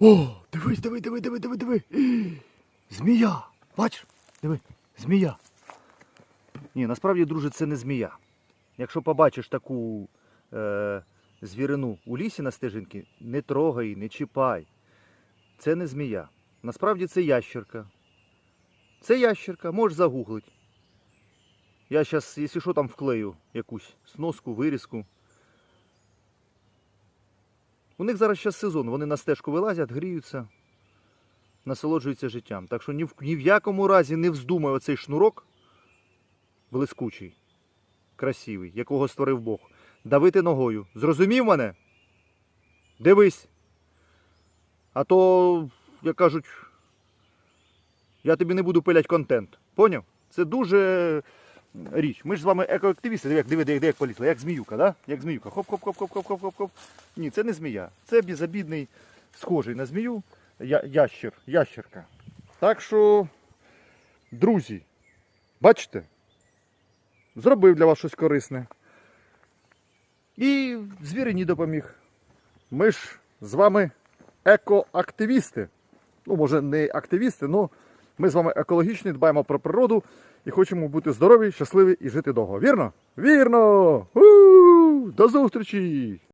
О, дивись, диви, диви, диви, диви, диви. Змія. Бачиш? Диви, змія. Ні, насправді, друже, це не змія. Якщо побачиш таку е, звірину у лісі на стежинці, не трогай, не чіпай. Це не змія. Насправді це ящерка. Це ящерка, можеш загуглити. Я зараз, якщо що, там вклею якусь сноску, вирізку. У них зараз зараз сезон, вони на стежку вилазять, гріються, насолоджуються життям. Так що ні в, ні в якому разі не вздумай оцей шнурок блискучий, красивий, якого створив Бог, давити ногою. Зрозумів мене? Дивись. А то, як кажуть, я тобі не буду пилять контент. Поняв? Це дуже річ. Ми ж з вами екоактивісти, як диви, диви, як полізла, як зміюка, да? Як зміюка. Хоп-хоп-хоп-хоп-хоп-хоп-хоп. Ні, це не змія. Це безобідний, схожий на змію я, ящер, ящерка. Так що, друзі, бачите? Зробив для вас щось корисне. І звірині допоміг. Ми ж з вами екоактивісти. Ну, може, не активісти, але ми з вами екологічні, дбаємо про природу і хочемо бути здорові, щасливі і жити довго. Вірно? Вірно! У! До зустрічі!